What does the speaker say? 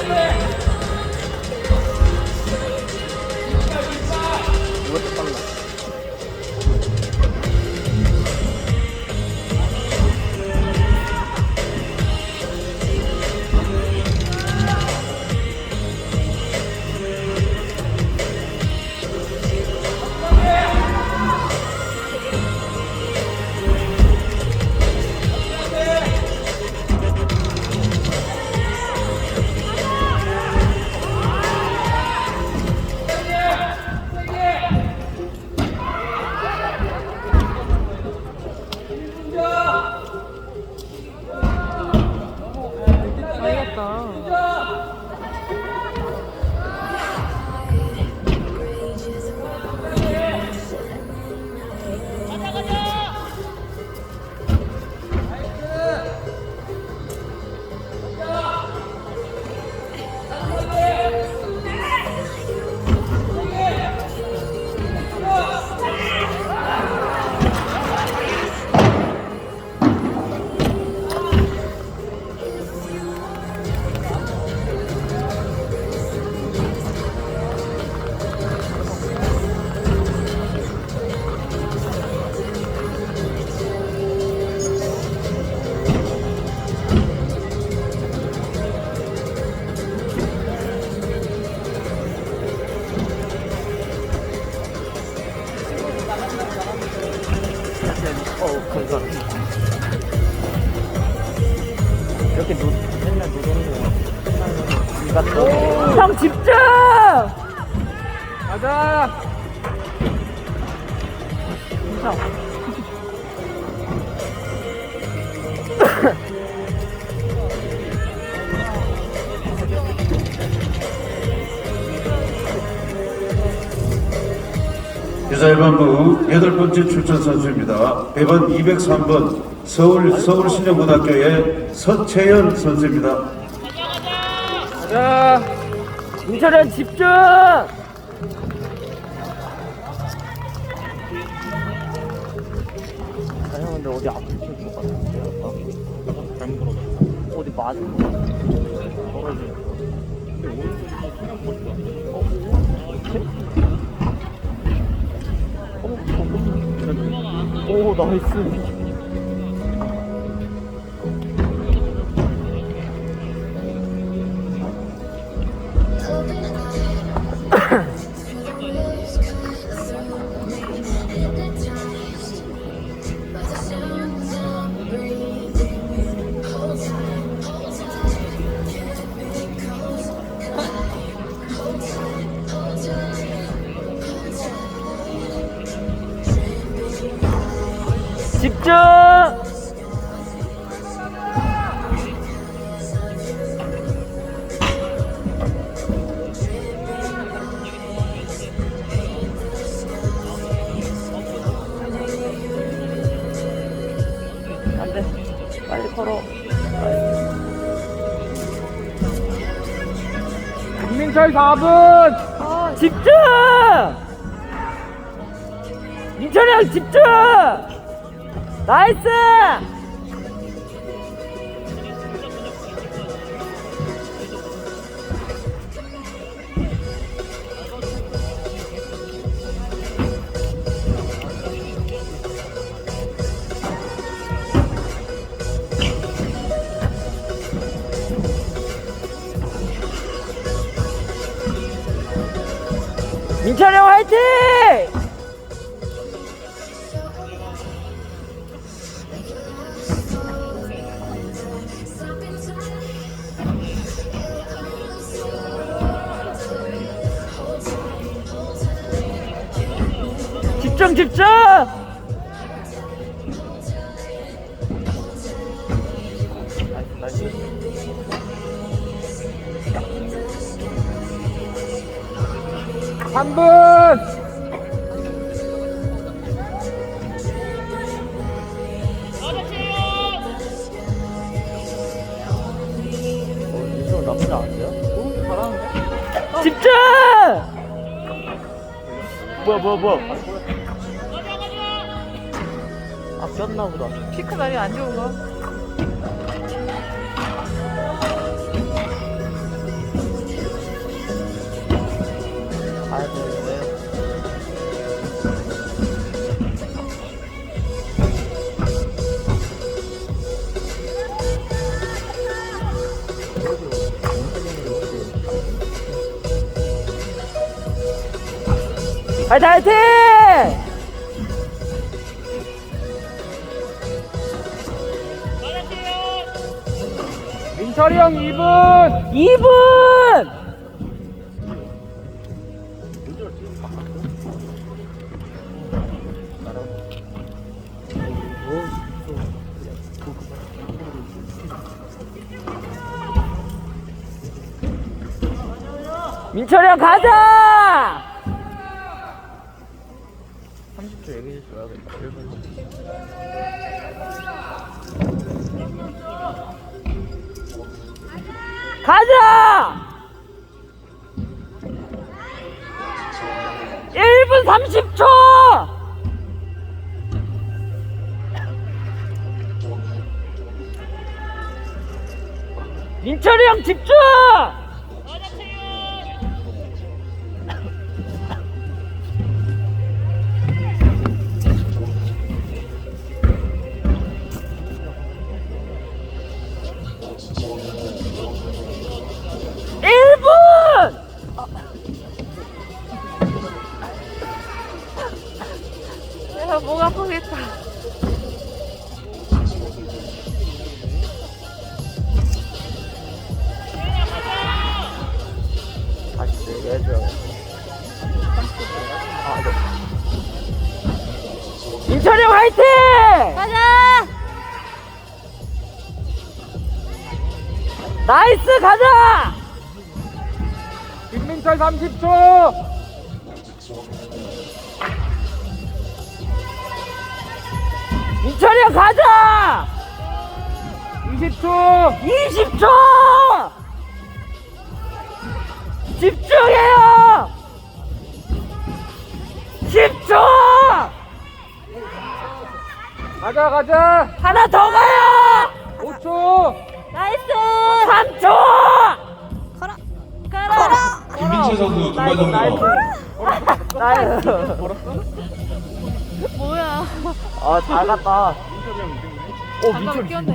이것 어, 이렇게 노, 맨날 또. 형 집중! 가자! 유사 1반부 여덟 번째 출전 선수입니다. 배번 203번 서울 서울신영고등학교의 서채연 선수입니다. 가자! 민철이 집중! 아, 형 근데 어디 아프신 것 같은데 아까 잘못 어디 맞은 것 떨어진 근데 오른쪽이 그냥 보니까 어? 이렇게? 어? 오 나이스 집중! 안 돼. 빨리 걸어. 김민철 4분! 집중! 민철이 형 집중! 나이스! 민철이 형 화이팅! 집중 집중! 한 분! 민철 나쁘지 않은데요? 오, 잘하는데? 집중! 뭐야 뭐야 뭐야 아 꼈나 보다. 피크 날이 안 좋은 거. 가야 되는데. 화이팅! 화이팅! 철이 형 2분! 2분! 민철이 형 가자! 30초 얘기해 줘야겠다 1분 가자 1분 30초 민철이 형 집중! 민철이 형 화이팅! 가자! 나이스 가자! 김민철 30초 민철이 형 가자! 20초 20초! 가자 가자 하나 더 가요! 5초 나이스! 3초! 걸어! 걸어! 김민철 선수 두발 정도. 나이스. 뭐야? 아, 잘 갔다. 2등 잠깐 웃겼네.